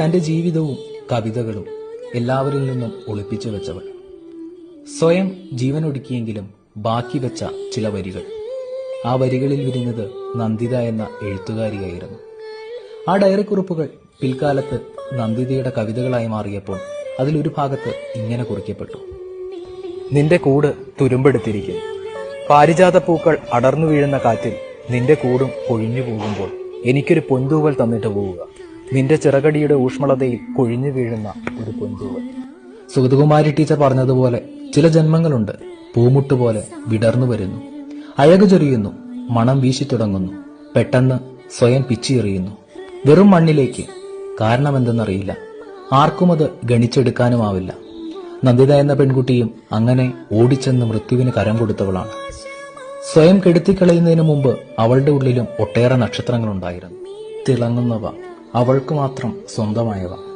തന്റെ ജീവിതവും കവിതകളും എല്ലാവരിൽ നിന്നും ഒളിപ്പിച്ചു വെച്ചവൾ. സ്വയം ജീവനൊടുക്കിയെങ്കിലും ബാക്കി വെച്ച ചില വരികൾ. ആ വരികളിൽ വിരിഞ്ഞത് നന്ദിത എന്ന എഴുത്തുകാരിയായിരുന്നു. ആ ഡയറി കുറിപ്പുകൾ പിൽക്കാലത്ത് നന്ദിതയുടെ കവിതകളായി മാറിയപ്പോൾ അതിലൊരു ഭാഗത്ത് ഇങ്ങനെ കുറിക്കപ്പെട്ടു. നിന്റെ കൂട് തുരുമ്പെടുത്തിരിക്കും പാരിജാത പൂക്കൾ അടർന്നു വീഴുന്ന കാറ്റിൽ നിന്റെ കൂടും പൊഴിഞ്ഞു പോകുമ്പോൾ എനിക്കൊരു പൊന്തൂവൽ തന്നിട്ട് പോവുക. നിന്റെ ചിറകടിയുടെ ഊഷ്മളതയിൽ കൊഴിഞ്ഞു വീഴുന്ന ഒരു പൊന്തൂവ് സുഗതകുമാരി ടീച്ചർ പറഞ്ഞതുപോലെ ചില ജന്മങ്ങളുണ്ട്. പൂമുട്ട് പോലെ വിടർന്നു വരുന്നു. അഴകു ചൊരിയുന്നു. മണം വീശി തുടങ്ങുന്നു. പെട്ടെന്ന് സ്വയം പിച്ചിയെറിയുന്നു. വെറും മണ്ണിലേക്ക് കാരണമെന്തെന്നറിയില്ല. ആർക്കും അത് ഗണിച്ചെടുക്കാനുമാവില്ല. നന്ദിത എന്ന പെൺകുട്ടിയും അങ്ങനെ ഓടിച്ചെന്ന് മൃത്യുവിന് കരം കൊടുത്തവളാണ്. സ്വയം കെടുത്തിക്കളയുന്നതിന് മുമ്പ് അവളുടെ ഉള്ളിലും ഒട്ടേറെ നക്ഷത്രങ്ങളുണ്ടായിരുന്നു. തിളങ്ങുന്നവ അവൾക്ക് മാത്രം സ്വന്തമായവ.